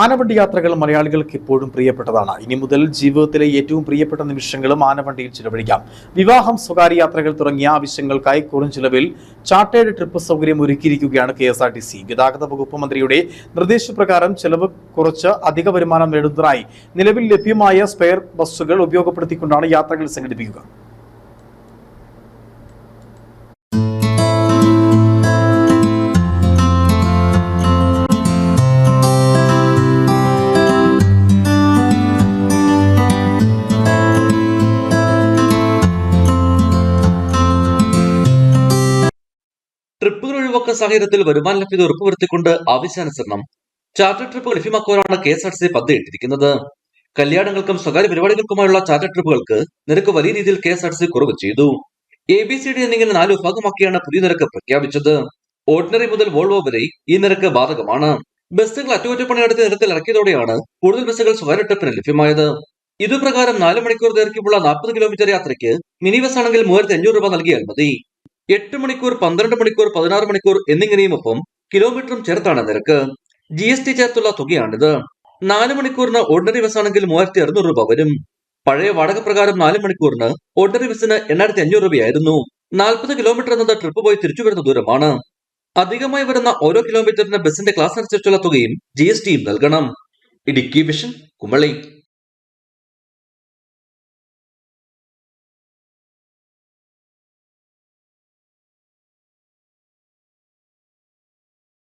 ആനവണ്ടി യാത്രകൾ മലയാളികൾക്ക് ഇപ്പോഴും പ്രിയപ്പെട്ടതാണ്. ഇനി മുതൽ ജീവിതത്തിലെ ഏറ്റവും പ്രിയപ്പെട്ട നിമിഷങ്ങളും ആനവണ്ടിയിൽ ചിലവഴിക്കാം. വിവാഹം സ്വകാര്യ യാത്രകൾ തുടങ്ങിയ ആവശ്യങ്ങൾക്കായി കുറഞ്ഞ ചിലവിൽ ചാർട്ടേഡ് ട്രിപ്പ് സൗകര്യം ഒരുക്കിയിരിക്കുകയാണ് K S R T C. ഗതാഗത വകുപ്പ് മന്ത്രിയുടെ നിർദ്ദേശപ്രകാരം ചെലവ് കുറച്ച് അധിക വരുമാനം നേടുന്നതിനായി നിലവിൽ ലഭ്യമായ സ്പെയർ ബസ്സുകൾ ഉപയോഗപ്പെടുത്തിക്കൊണ്ടാണ് യാത്രകൾ സംഘടിപ്പിക്കുക. ട്രിപ്പുകൾ ഒഴിവാക്കുന്ന സാഹചര്യത്തിൽ വരുമാന ലഭ്യത ഉറപ്പുവരുത്തിക്കൊണ്ട് ആവശ്യാനുസരണം. ചാർട്ടർ ട്രിപ്പുകൾ ലഭ്യമാക്കുവാനാണ് കെ എസ് ആർ സി പദ്ധതിയിട്ടിരിക്കുന്നത് കല്യാണങ്ങൾക്കും സ്വകാര്യ പരിപാടികൾക്കുമായുള്ള ചാർട്ടർ ട്രിപ്പുകൾക്ക് നിരക്ക് വലിയ രീതിയിൽ കെ എസ് ആർ സി കുറവ് ചെയ്തു. എ ബി സി ഡി എന്നിങ്ങനെ നാല് വിഭാഗമാക്കിയാണ് പുതിയ നിരക്ക് പ്രഖ്യാപിച്ചത്. ഓർഡിനറി മുതൽ വോൾവോ വരെ ഈ നിരക്ക് ബാധകമാണ്. ബസ്സുകൾ അറ്റകുറ്റപ്പണി നടത്തി നിരത്തിൽ ഇറക്കിയതോടെയാണ് കൂടുതൽ ബസ്സുകൾ സ്വകാര്യ ട്രിപ്പിന് ലഭ്യമായത്. ഇതുപ്രകാരം നാല് മണിക്കൂർ ദൈർഘ്യമുള്ള നാൽപ്പത് കിലോമീറ്റർ യാത്രയ്ക്ക് മിനി ബസ് ആണെങ്കിൽ മൂവായിരത്തി അഞ്ഞൂറ് രൂപ നൽകിയാൽ മതി. എട്ട് മണിക്കൂർ പന്ത്രണ്ട് മണിക്കൂർ പതിനാറ് മണിക്കൂർ എന്നിങ്ങനെയും ഒപ്പം കിലോമീറ്ററും ചേർത്താണ് നിരക്ക്. ജി എസ് ടി ചേർത്തുള്ള തുകയാണിത്. നാല് മണിക്കൂറിന് ഓർഡിനറി ബസ് ആണെങ്കിൽ മൂവായിരത്തി അറുന്നൂറ് രൂപ വരും. പഴയ വാടക പ്രകാരം നാല് മണിക്കൂറിന് ഓർഡിനറി ബസ്സിന് എണ്ണായിരത്തി അഞ്ഞൂറ് രൂപയായിരുന്നു. നാൽപ്പത് കിലോമീറ്റർ എന്നത് ട്രിപ്പ് പോയി തിരിച്ചു വരുന്ന ദൂരമാണ്. അധികമായി വരുന്ന ഓരോ കിലോമീറ്ററിന് ബസിന്റെ ക്ലാസ് അനുസരിച്ചുള്ള തുകയും ജി എസ് ടിയും നൽകണം. ഇടുക്കി വിഷൻ കുമളി.